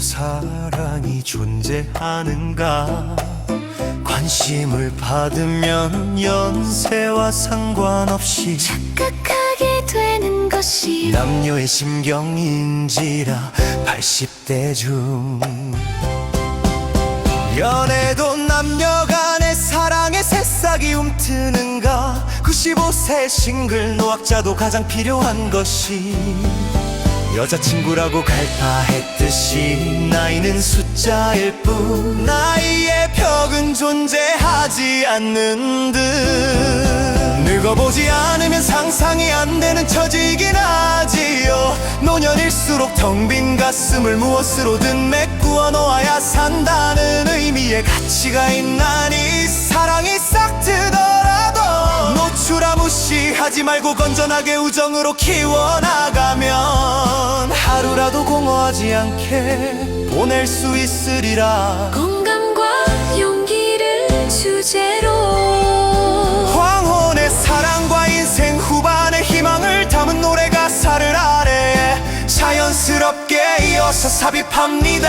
사랑이 존재하는가? 관심을 받으면 연세와 상관없이 착각하게 되는 것이 남녀의 심경인지라 80대 중. 연애도 남녀 간의 사랑의 새싹이 움트는가? 95세 싱글 노학자도 가장 필요한 것이 여자친구라고 갈파했듯이 나이는 숫자일 뿐 나이의 벽은 존재하지 않는 듯. 늙어보지 않으면 상상이 안 되는 처지이긴 하지요. 노년일수록 텅 빈 가슴을 무엇으로든 메꾸어 놓아야 산다는 의미의 가치가 있나니 무시하지 말고 건전하게 우정으로 키워나가면 하루라도 공허하지 않게 보낼 수 있으리라. 공감과 용기를 주제로 황혼의 사랑과 인생 후반의 희망을 담은 노래 가사를 아래에 자연스럽게 이어서 삽입합니다.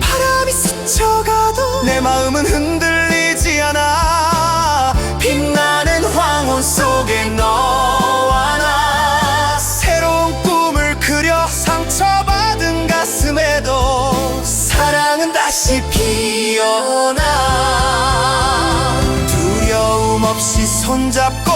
바람이 스쳐가도 내 마음은 흔들 손잡고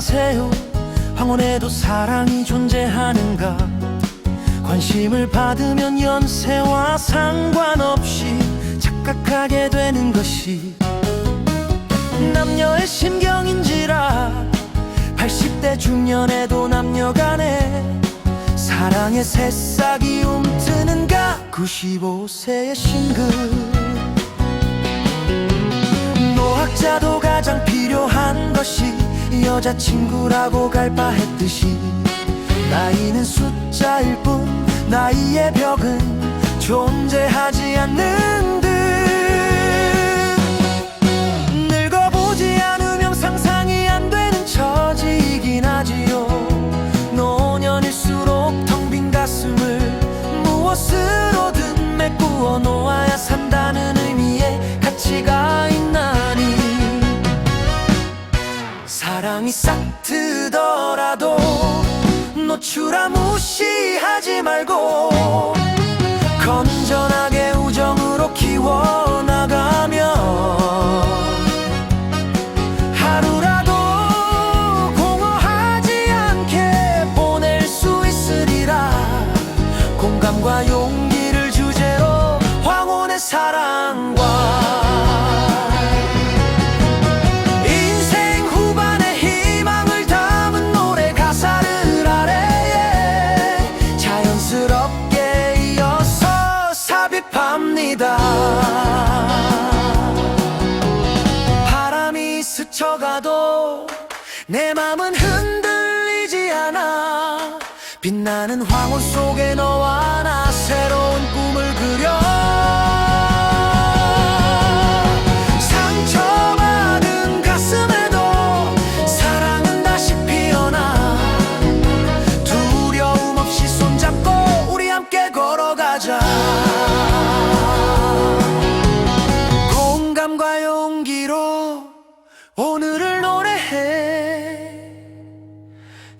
마세요. 황혼에도 사랑이 존재하는가? 관심을 받으면 연세와 상관없이 착각하게 되는 것이 남녀의 심경인지라 80대 중년에도 남녀 간에 사랑의 새싹이 움트는가? 95세의 싱글 노학자도 가장 필요한 것이 여자친구라고 갈바했듯이 나이는 숫자일 뿐 나이의 벽은 존재하지 않는 듯 늙어보지 않으면 상상이 안 되는 처지이긴 하지요. 노년일수록 텅 빈 가슴을 무엇으로든 메꾸어 놓아야 산다는 의미의 가치가 사랑이 싹 트더라도 노출아 무시하지 말고 건전 내 맘은 흔들리지 않아. 빛나는 황혼 속에 너와 나 새로운 꿈을 그려. 상처받은 가슴에도 사랑은 다시 피어나. 두려움 없이 손잡고 우리 함께 걸어가자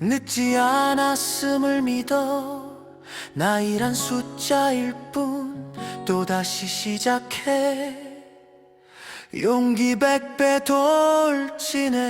늦지 않았음을 믿어 나이란 숫자일 뿐 또다시 시작해. 용기 백배 돌진해